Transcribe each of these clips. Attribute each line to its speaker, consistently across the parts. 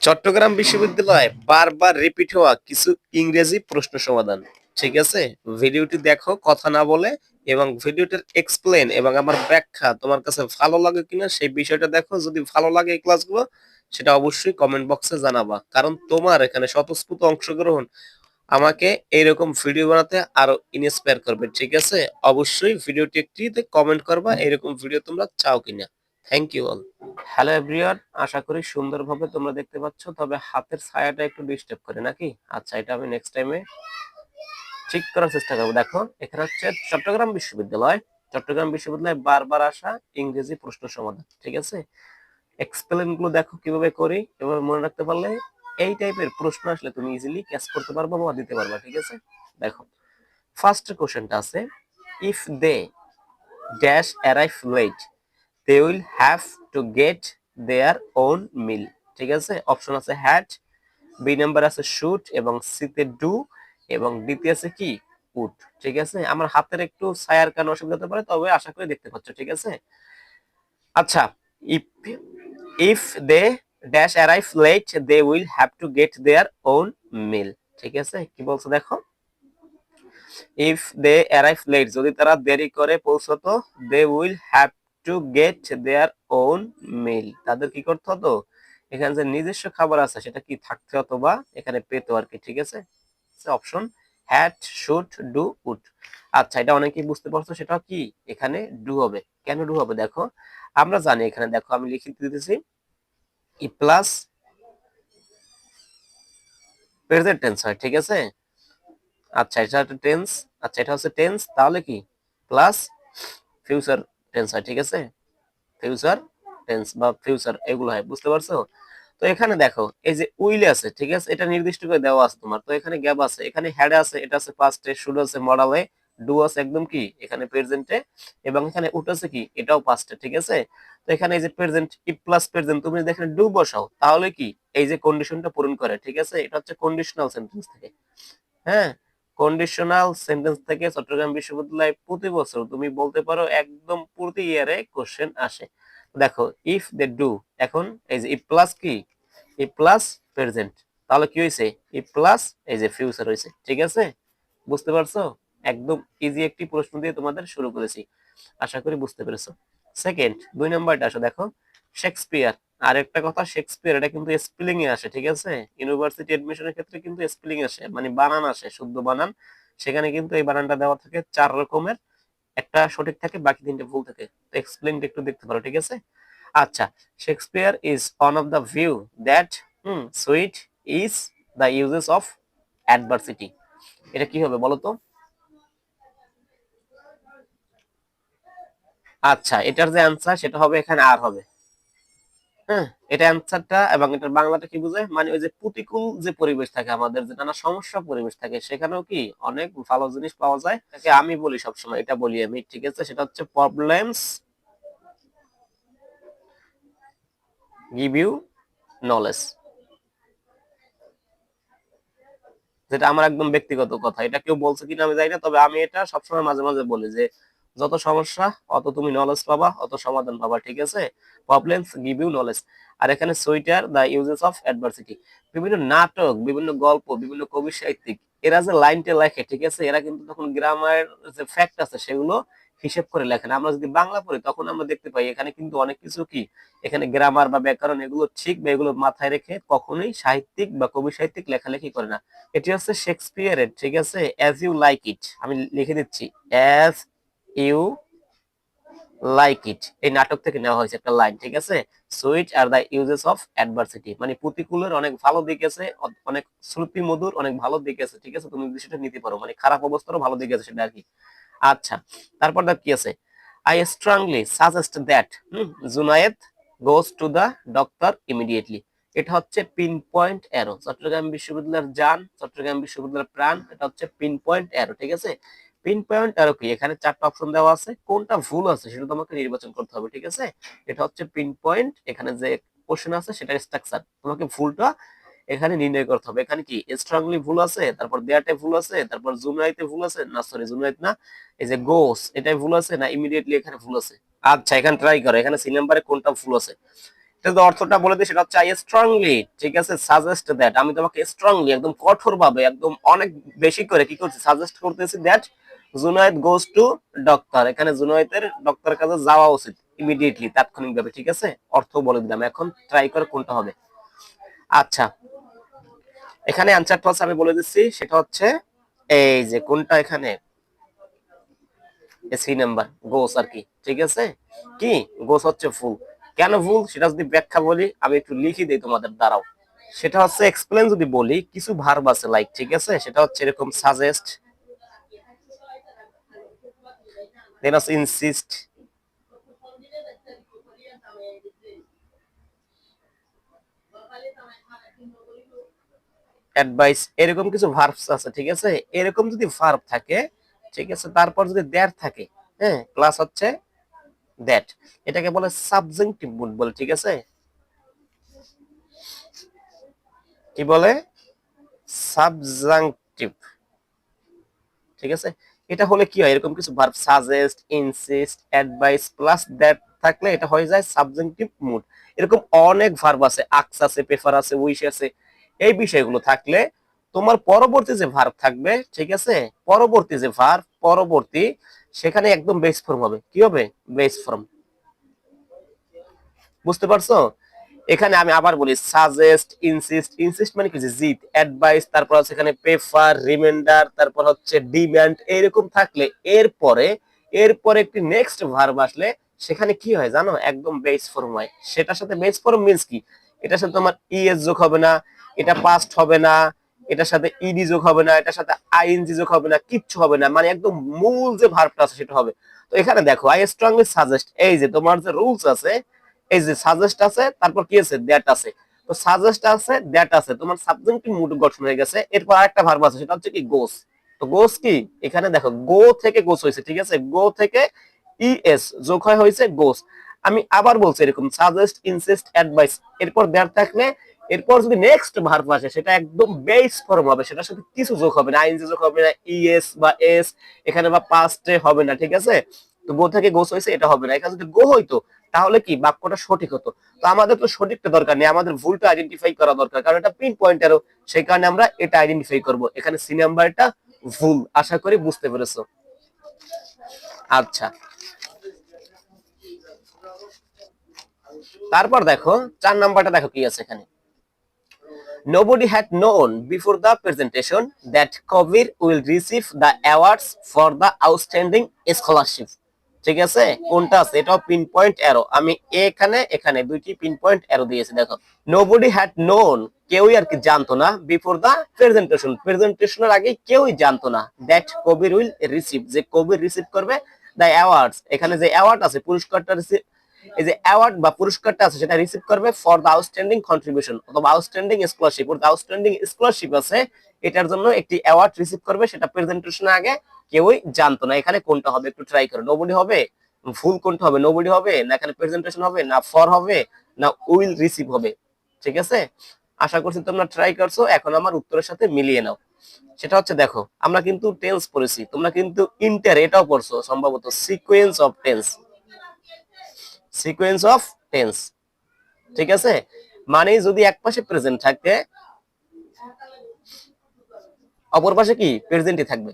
Speaker 1: চট্টগ্রাম বিশ্ববিদ্যালয়ে বারবার রিপিট হওয়া কিছু ইংরেজি প্রশ্ন সমাধান। ঠিক আছে? ভিডিওটি দেখো, কথা না বলে, এবং ভিডিওটার এক্সপ্লেন এবং আমার ব্যাখ্যা তোমার কাছে ভালো লাগে কিনা সেই বিষয়টা দেখো। যদি ভালো লাগে এই ক্লাসগুলো সেটা অবশ্যই কমেন্ট বক্সে জানাবা। কারণ তোমার এখানে স্বতঃস্ফূর্ত অংশগ্রহণ আমাকে এইরকম ভিডিও বানাতে আরও ইন্সপায়ার করবে। ঠিক আছে? অবশ্যই ভিডিওটি একটিতে কমেন্ট করবা এরকম ভিডিও তোমরা চাও কিনা। Thank you all hello everyone আশা করি সুন্দরভাবে তোমরা দেখতে পাচ্ছ, তবে হাতের ছায়াটা একটু ডিস্টার্ব করে নাকি? আচ্ছা এটা আমি নেক্সট টাইমে ঠিক করার চেষ্টা করব। দেখো, এখানে হচ্ছে চট্টগ্রাম বিশ্ববিদ্যালয়। চট্টগ্রাম বিশ্ববিদ্যালয়ে বারবার আসা ইংরেজি প্রশ্ন সমাধান, ঠিক আছে? এক্সপ্লেনগুলো দেখো কীভাবে করি, এভাবে মনে রাখতে পারলে এই টাইপের প্রশ্ন আসলে তুমি ইজিলি ক্যাচ করতে পারবা বা দিতে পারবা, ঠিক আছে? দেখো ফার্স্ট কোশ্চেনটা আছে if they dash arrive late they will have to get their own meal ঠিক আছে? অপশন আছে হ্যাট বি নাম্বার আছে শুট এবং সিতে ডু এবং ডিতে আছে কি? উড ঠিক আছে? আমার হাতের একটু ছায়ার কারণে অসুবিধা হতে পারে, তবে আশা করি দেখতে পাচ্ছ, ঠিক আছে? আচ্ছা if if they dash arrive late they will have to get their own meal ঠিক আছে? কি বলছো দেখো? ইফ দে অ্যারাইভ লেট যদি তারা দেরি করে পৌঁছতো they will have to get their own meal তাদের কি করতে হতো? এখানে যে নিজস্ব খাবার আছে, সেটা কি থাকতে হতো বা এখানে পেতো আর কি ঠিক আছে? Option had should do would আচ্ছা এটা অনেকেই বুঝতে পারছ, সেটা কি? এখানে ডু হবে। কেন ডু হবে? দেখো, আমরা জানি এখানে, দেখো, আমি লিখে দিতেছি ই প্লাস প্রেজেন্ট টেন্স হয়, ঠিক আছে? আচ্ছা এটা টেন্স আচ্ছা এটা হচ্ছে টেন্স তাহলে কি? প্লাস ফিউচার টেন্স হয় ঠিক আছে? ফিউচার টেন্স বা ফিউচার এগুলো হয়, বুঝতে পারছ? তো এখানে দেখো, এই যে উইল আছে, ঠিক আছে? এটা নির্দিষ্ট করে দেওয়া আছে তোমার। তো এখানে গ্যাপ আছে, এখানে হ্যাড আছে, এটা আছে পাস্টে শুড আছে মডালে ডু আছে, একদম কি? এখানে প্রেজেন্টে এবং এখানে উট আছে কি? এটাও পাস্টে ঠিক আছে? তো এখানে এই যে প্রেজেন্ট ই প্লাস প্রেজেন্ট তুমি যদি এখানে ডু বসাও, তাহলে কি? এই যে কন্ডিশনটা পূরণ করে, ঠিক আছে? এটা হচ্ছে কন্ডিশনাল সেন্টেন্স থেকে হ্যাঁ? কন্ডিশনাল সেন্টেন্স থেকে চট্টগ্রাম বিশ্ববিদ্যালয় প্রতি বছর তুমি বলতে পারো একদম প্রতি ইয়ারে কোশ্চেন আসে। দেখো ইফ দে ডু এখন এই যে ই প্লাস কি? ই প্লাস প্রেজেন্ট তাহলে কি হয়েছে ই প্লাস এই যে ফিউচার হয়েছে ঠিক আছে? বুঝতে পারছ? একদম ইজি একটি প্রশ্ন দিয়ে তোমাদের শুরু করেছি। আশা করি বুঝতে পেরেছ। সেকেন্ড দুই নাম্বারটা আসো, দেখো শেক্সপিয়ার আর একটা কথা শেক্সপিয়ার এটা কিন্তু স্পেলিং এ আসে, ঠিক আছে? ইউনিভার্সিটি এডমিশনের ক্ষেত্রে কিন্তু স্পেলিং আসে মানে বানান আসে, শুদ্ধ বানান। সেখানে কিন্তু এই বানানটা দেওয়া থাকে চার রকমের, একটা সঠিক থাকে, বাকি তিনটে ভুল থাকে। তো একটু দেখতে পারো, ঠিক আছে? আচ্ছা Shakespeare is one of the view that hmm sweet is the uses of adversity এটা কি হবে বলো তো? আচ্ছা এটার যে অ্যান্সার সেটা হবে এখানে আর হবে। হ্যাঁ এটা অ্যান্সারটা এবং বাংলাটা কি বোঝায়? মানে ওই যে প্রতিকূল যে পরিবেশ থাকে আমাদের, যে নানা সমস্যা পরিবেশ থাকে, সেখানেও কি অনেক ভালো জিনিস পাওয়া যায়? তাকে আমি বলি সবসময়, এটা বলি আমি, ঠিক আছে? সেটা হচ্ছে প্রবলেমস গিভ ইউ নলেজ যেটা আমার একদম ব্যক্তিগত কথা, এটা কেউ বলছে কিনা আমি জানি না, তবে আমি এটা সবসময় মাঝে মাঝে বলি যে যত সমস্যা, অত তুমি নলেজ পাবা, অত সমাধান পাবা, ঠিক আছে? প্রবলেমস গিভ ইউ নলেজ আর এখানে sweeter the uses of adversity বিভিন্ন নাটক, বিভিন্ন গল্প, বিভিন্ন কবি সাহিত্যিক, এরা যে লাইনটা লেখে, ঠিক আছে? এরা কিন্তু তখন গ্রামার যে ফ্যাক্ট আছে, সেগুলো হিসেব করে লেখেন আমরা যদি বাংলা পড়ি, তখন আমরা দেখতে পাই এখানে কিন্তু অনেক কিছু কি? এখানে গ্রামার বা ব্যাকরণ, এগুলো ঠিক বা এগুলো মাথায় রেখে কখনোই সাহিত্যিক বা কবি সাহিত্যিক লেখালেখি করে না। এটি হচ্ছে শেক্সপিয়ারের ঠিক আছে? অ্যাজ ইউ লাইক ইট আমি লিখে দিচ্ছি। As you like it. এই নাটক থেকে নেওয়া হয়েছে একটা লাইন, ঠিক আছে? Sweet are the uses of adversity. মানে প্রতিকূলের অনেক ভালো দিক আছে অনেক শ্রুতি মধুর অনেক ভালো দিক আছে, ঠিক আছে? তুমি সেটা নিতে পারো। মানে খারাপ অবস্থারও ভালো দিক আছে সেটা আর কি। আচ্ছা তারপর দেখ কি আছে? I strongly suggest that Junaid goes to the doctor immediately এটা হচ্ছে পিন পয়েন্ট অ্যারো চট্টগ্রাম বিশ্ববিদ্যালয়ের যান, চট্টগ্রাম বিশ্ববিদ্যালয়ের প্রাণ, এটা হচ্ছে পিন পয়েন্ট অ্যারো ঠিক আছে? পিন পয়েন্ট অ্যারো কি, এখানে চারটা অপশন দেওয়া আছে। কোনটা ভুল আছে সেটা তোমাকে নির্বাচন করতে হবে, ঠিক আছে? এটা হচ্ছে পিন পয়েন্ট এখানে যে কোশ্চেন আছে সেটা স্ট্রাকচার তোমাকে ভুলটা এখানে নির্ণয় করতে হবে। এখানে কি স্ট্রংলি ভুল আছে, তারপর দেয়াতে ভুল আছে, তারপর জুনাইতে ভুল আছে? না সরি জুনাইত না। এই যে গোস এটাই ভুল আছে না ইমিডিয়েটলি এখানে ভুল আছে? আচ্ছা এখানে ট্রাই করো, এখানে সি নাম্বারে কোনটা ভুল আছে? অর্থটা বলে দিই, সেটা হচ্ছে আই স্ট্রংলি ঠিক আছে সাজেস্ট দ্যাট আমি তোমাকে স্ট্রংলি একদম কঠোর ভাবে একদম অনেক বেশি করে কি করছি সাজেস্ট করতেছি দ্যাট টু ডক্টর এখানে কাছে যাওয়া উচিত ইমিডিয়েটলি তাৎক্ষণিক ভাবে ঠিক আছে? অর্থ বলে দিলাম, এখন ট্রাই করে কোনটা হবে। আচ্ছা এখানে অ্যান্সারটা হচ্ছে আমি বলে দিচ্ছি, সেটা হচ্ছে, এই যে কোনটা এখানে? সি নাম্বার গোস আর কি, ঠিক আছে? কি? গোস হচ্ছে ফুল কেন ভুল? সেটা যদি ব্যাখ্যা বলি, আমি একটু লিখি দিই তোমাদের দ্বারাও সেটা হচ্ছে এক্সপ্লেন যদি বলি, কিছু ভার্ব আছে লাইক ঠিক আছে? সেটা হচ্ছে এরকম সাজেস্ট ইনসিস্ট অ্যাডভাইস এরকম কিছু ভার্বস আছে, ঠিক আছে? এরকম যদি ভার্ব থাকে, ঠিক আছে? তারপর যদি দ্যাট থাকে হ্যাঁ? প্লাস হচ্ছে দ্যাট এটাকে বলে মুড বলে, ঠিক আছে? কি বলে? ঠিক আছে? এটা হলে কি হয়? এরকম কিছু verb suggest insist advise plus that থাকলে এটা হয়ে যায় সাবজেক্টিভ মুড এরকম অনেক ভার্ব আছে আক্স আছে পেপার আছে উইশ আছে। এই বিষয়গুলো থাকলে তোমার পরবর্তী যে ভার্ব থাকবে, ঠিক আছে? পরবর্তী যে ভার্ব পরবর্তী সেখানে একদম বেস ফর্ম হবে। কি হবে? বেস ফর্ম বুঝতে পারছ? এখানে আমি আবার বলি সাজেস্ট ইনসিস্ট ইনসিস্ট মানে কি জিত অ্যাডভাইস তারপর হচ্ছে এখানে পেপার রিমাইন্ডার তারপর হচ্ছে ডিমান্ড এরকম থাকলে এরপরে এরপরে একটি নেক্সট ভার্ব আসলে সেখানে কি হয় জানো? একদম বেস ফর্ম হয়। সেটার সাথে বেস ফর্ম মিন্স কি? এটার সাথে তোমার ইএস যোগ হবে না, এটা পাস্ট হবে না এটার সাথে ইডি যোগ হবে না, এটার সাথে আইএনজি যোগ হবে না, কিচ্ছু হবে না মানে একদম মূল যে ভার্বটা আছে সেটা হবে। তো এখানে দেখো আই স্ট্রংলি সাজেস্ট এই যে তোমার যে রুলস আছে, এই যে সাজেস্ট আছে, তারপর কি আছে? দ্যাট আছে। তো সাজেস্ট আছে দ্যাট আছে। তোমার সাবজেক্টিভ মুড গঠন হয়ে গেছে, এরপর আরেকটা ভার্ব আছে, সেটা হচ্ছে কি গোস তো গোস কি? এখানে দেখো গো থেকে গোস হয়েছে, ঠিক আছে? গো থেকে ইএস যোগ হয় হয়েছে গোস আমি আবার বলছি এরকম সাজেস্ট ইনসিস্ট অ্যাডভাইস এরপর দ্যাট থাকলে এরপর যদি নেক্সট ভার্ব আসে, সেটা একদম বেস ফর্ম হবে, সেটার সাথে কিছু যোগ হবে না আইনজি যোগ হবে না ইএস বা এস এখানে বা পাস্টে হবে না, ঠিক আছে? তো গো থেকে গোস হয়েছে, এটা হবে না। এখানে যদি গো হইতো, তাহলে কি? বাক্যটা সঠিক হতো। তো আমাদের তো সঠিকটা দরকার নেই, আমাদের ভুলটা আইডেন্টিফাই করা দরকার, কারণ এটা পিন পয়েন্টারও সেই কারণে আমরা এটা আইডেন্টিফাই করব। এখানে সি নাম্বারটা ভুল, আশা করি বুঝতে পেরেছ। আচ্ছা। তারপর দেখো, চার নাম্বারটা দেখো কি আছে এখানে। Nobody had known before the presentation that Kobir will receive the awards for the outstanding scholarship. ঠিক আছে? কোনটা আছে? এটাও পিন পয়েন্ট অ্যারো আমি এখানে এখানে দুইটি পিন পয়েন্ট অ্যারো দিয়েছি, দেখো। নোবডি হ্যাড নোন কেউই আর কি জানতো না বিফোর দা প্রেজেন্টেশন প্রেজেন্টেশনের আগে কেউই জানতো না দ্যাট কবির উইল রিসিভ যে কবির রিসিভ করবে দ্য অ্যাওয়ার্ডস এখানে যে অ্যাওয়ার্ড আছে, পুরস্কারটা এই যে অ্যাওয়ার্ড বা পুরস্কারটা আছে, সেটা রিসিভ করবে ফর দ্য আউটস্ট্যান্ডিং কন্ট্রিবিউশন অথবা outstanding scholarship or outstanding scholarship আছে, এটার জন্য একটি অ্যাওয়ার্ড রিসিভ করবে, সেটা প্রেজেন্টেশনের আগে কেউই জানতো না। এখানে কোনটা হবে একটু ট্রাই করো। নোবডি হবে ফুল কোনটা হবে? নোবডি হবে, না এখানে প্রেজেন্টেশন হবে, না ফর হবে, না উইল রিসিভ হবে। ঠিক আছে? আশা করছি তোমরা ট্রাই করছ, এখন আমার উত্তরের সাথে মিলিয়ে নাও। সেটা হচ্ছে দেখো, আমরা কিন্তু টেন্স পড়েছি, তোমরা কিন্তু ইন্টার এটাও পড়ছো, সম্ভবত sequence of tense sequence of tense ঠিক আছে? মানে যদি এক পাশে প্রেজেন্ট থাকে, অপর পাশে কি? প্রেজেন্টই থাকবে।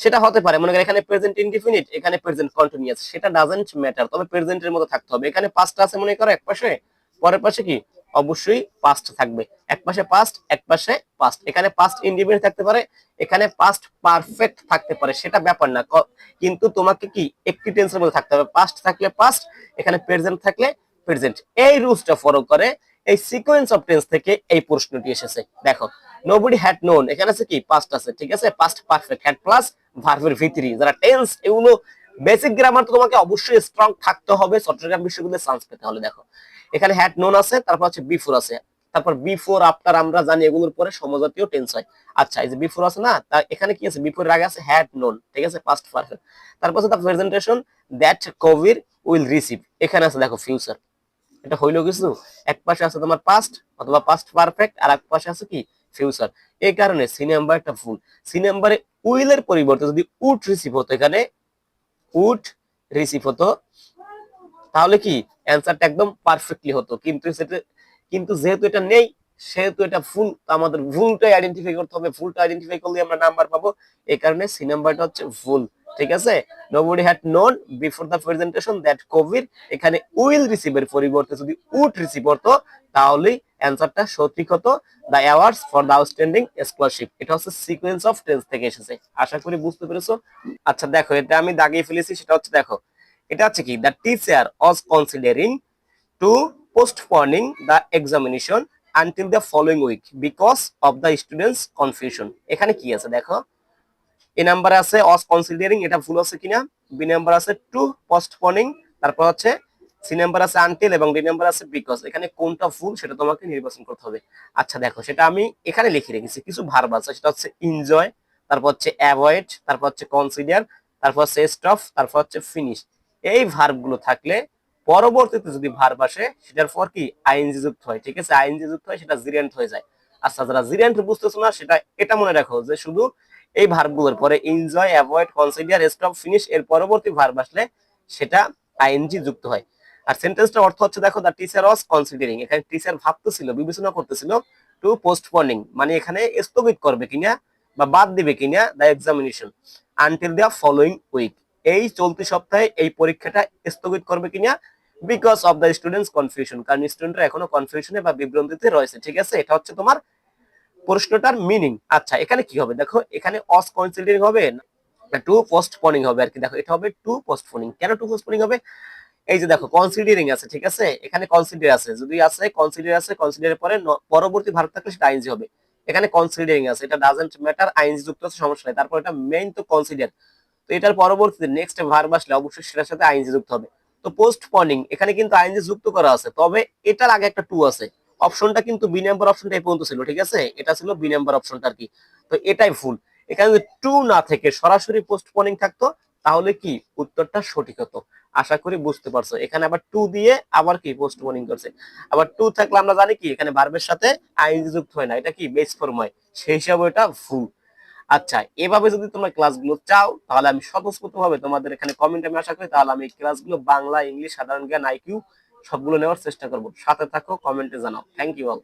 Speaker 1: সেটা হতে পারে। মনে করেন এখানে প্রেজেন্ট ইনডিফিনিট এখানে প্রেজেন্ট কন্টিনিউয়াস সেটা ডাজন্ট ম্যাটার তবে প্রেজেন্টের মতো থাকতে হবে। এখানে পাঁচটা আছে মনে করো এক পাশে, পরের পাশে কি? অবশ্যই পাস্ট থাকবে। এক পাশে পাস্ট এক পাশে পাস্ট এখানে পাস্ট ইন্ডিপেন্ডেন্ট থাকতে পারে, এখানে পাস্ট পারফেক্ট থাকতে পারে, সেটা ব্যাপার না। কিন্তু তোমাকে কি একটি টেন্সের মধ্যে থাকতে হবে। পাস্ট থাকলে পাস্ট এখানে প্রেজেন্ট থাকলে প্রেজেন্ট এই রুলসটা ফলো করে এই সিকোয়েন্স অফ টেন্স থেকে এই প্রশ্নটি এসেছে। দেখো নোবডি হ্যাড নোন এখানে আছে কি? পাস্ট আছে, ঠিক আছে? পাস্ট পারফেক্ট হ্যাড প্লাস ভার্বের ভিতরি যারা টেন্স এগুলো বেসিক গ্রামার তো তোমাকে অবশ্যই স্ট্রং থাকতে হবে। চট্টগ্রাম বিশ্ববিদ্যালয়ে চান্স পেতে হলে, দেখো। এখানে হ্যাড নোন আছে, তারপর হচ্ছে বিফোর আছে। তারপর বিফোর আফটার আমরা জানি এগুলোর পরে সমজাতীয় টেন্স হয়। আচ্ছা এই যে বিফোর আছে না, তা এখানে কি আছে? বিফোর আগে আছে হ্যাড নোন ঠিক আছে? পাস্ট পারফেক্ট তারপর আছে the presentation that Kabir will receive এখানে আছে, দেখো ফিউচার এটা হইল কিছু? এক পাশে আছে তোমার পাস্ট অথবা পাস্ট পারফেক্ট আর এক পাশে আছে কি? ফিউচার এই কারণে সি নাম্বারটা ফুল সি নাম্বারে উইলের পরিবর্তে যদি উড রিসিভ হতো এখানে উড রিসিভ হতো তাহলে কি? অ্যান্সারটা একদম পারফেক্টলি হতো। কিন্তু সেটা কিন্তু যেহেতু এটা নেই, সেহেতু এটা ফুল আমাদের ভুলটা আইডেন্টিফাই করতে হবে। ভুলটা আইডেন্টিফাই করলে আমরা নাম্বার পাবো। এই কারণে সি নাম্বারটা হচ্ছে ভুল, ঠিক আছে? Nobody had known before the presentation that covid এখানে উইল রিসিভ এর পরিবর্তে যদি উড রিসিভ হতো তাহলেই অ্যান্সারটা সঠিক হতো। The awards for the outstanding scholarship এটা হচ্ছে সিকোয়েন্স অফ টেন্স থেকে এসেছে। আশা করি বুঝতে পেরেছ। আচ্ছা দেখো, এটা আমি দাগিয়ে ফেলেছি, সেটা হচ্ছে, দেখো এটা হচ্ছে কি? The teacher was considering to postponing the examination until the following week because of the students confusion এখানে কি আছে? দেখো। এ নাম্বার আছে অস কনসিডারিং এটা ভুল আছে কিনা? বি নাম্বার আছে টু পোস্টপনিং তারপর হচ্ছে সি নাম্বার আছে আনটিল এবং ডি নাম্বার আছে বিকজ এখানে কোনটা ভুল, সেটা তোমাকে নির্বাচন করতে হবে। আচ্ছা দেখো, সেটা আমি এখানে লিখে রেখেছি। কিছু ভার্ব আছে, সেটা হচ্ছে এনজয় তারপর হচ্ছে অ্যাভয়েড তারপর হচ্ছে কনসিডার তারপর হচ্ছে স্টপ তারপর হচ্ছে ফিনিশ এই ভার্বগুলো থাকলে পরবর্তীতে যদি ভার্ব আসে, সেটার পর কি? আইএনজি যুক্ত হয়, ঠিক আছে? আইএনজি যুক্ত হয়, সেটা জিরেন্ট হয়ে যায়। আচ্ছা যারা জিরেন্ট বুঝতেছো না, সেটা, এটা মনে রাখো যে শুধু এই ভার্বগুলোর পরে enjoy avoid consider stop finish এর পরবর্তী ভার্ব আসলে সেটা আইএনজি যুক্ত হয়। আর সেন্টেন্সটার অর্থ হচ্ছে, দেখো দ্য টিচার ওয়াজ কনসিডারিং এখানে টিচার ভাবতেছিল, বিবেচনা করতেছিল টু পোস্টপনিং মানে এখানে স্থগিত করবে কিনা বা বাদ দিবে কিনা the examination until the following week এই চলতি সপ্তাহে এই পরীক্ষাটা স্থগিত করবে কিনা? Because of the students confusion কারণ স্টুডেন্টরা এখনও কনফিউশনে বা বিভ্রান্তিতে রয়েছে, ঠিক আছে? এটা হচ্ছে তোমার প্রশ্নটার মিনিং আচ্ছা এখানে কি হবে? দেখো, এখানে অস কনসিডারিং হবে টু পোস্টপনিং হবে আর কি দেখো, এটা হবে টু পোস্টপনিং কেন টু পোস্টপনিং হবে? এই যে দেখো কনসিডারিং আছে, ঠিক আছে? এখানে কনসিডার আছে। যদি আছে কনসিডার আছে কনসিডারের পরে পরবর্তী ভার্ব থাকলে সেটা আইনজি হবে। এখানে কনসিডারিং আছে। এটা ডাজন্ট ম্যাটার আইনজি যুক্ত আছে, সমস্যা নেই। তারপর এটা মেইন তো কনসিডার তো এটার পরবর্তীতে নেক্সট ভার্ব আসলে অবশ্যই সেটার সাথে আইনজি যুক্ত হবে। তো পোস্টপনিং এখানে কিন্তু আইনজি যুক্ত করা আছে, তবে এটার আগে একটা টু আছে। অপশনটা কিন্তু বি নাম্বার অপশনটা পর্যন্ত ছিল, ঠিক আছে? এটা ছিল বি নাম্বার অপশনটা আর কি। তো এটাই ভুল। এখানে যদি টু না থেকে, সরাসরি পোস্টপনিং থাকতো, তাহলে কি? উত্তরটা সঠিক হতো। আশা করি বুঝতে পারছ। এখানে আবার টু দিয়ে আবার কি? পোস্টপনিং করছে। আবার টু থাকলে আমরা জানি কি? এখানে ভার্বের সাথে আইনজি যুক্ত হয় না। এটা কি? বেস ফর্ম হয়। সেই হিসাবে এটা ভুল। আচ্ছা এভাবে যদি তোমরা ক্লাসগুলো চাও, তাহলে আমি স্বতঃস্ফূর্তভাবে তোমাদের এখানে কমেন্ট আমি আশা করি, তাহলে আমি ক্লাসগুলো বাংলা, ইংলিশ, সাধারণ জ্ঞান আইকিউ সবগুলো নেওয়ার চেষ্টা করব। সাথে থাকো কমেন্টে জানাও। Thank you all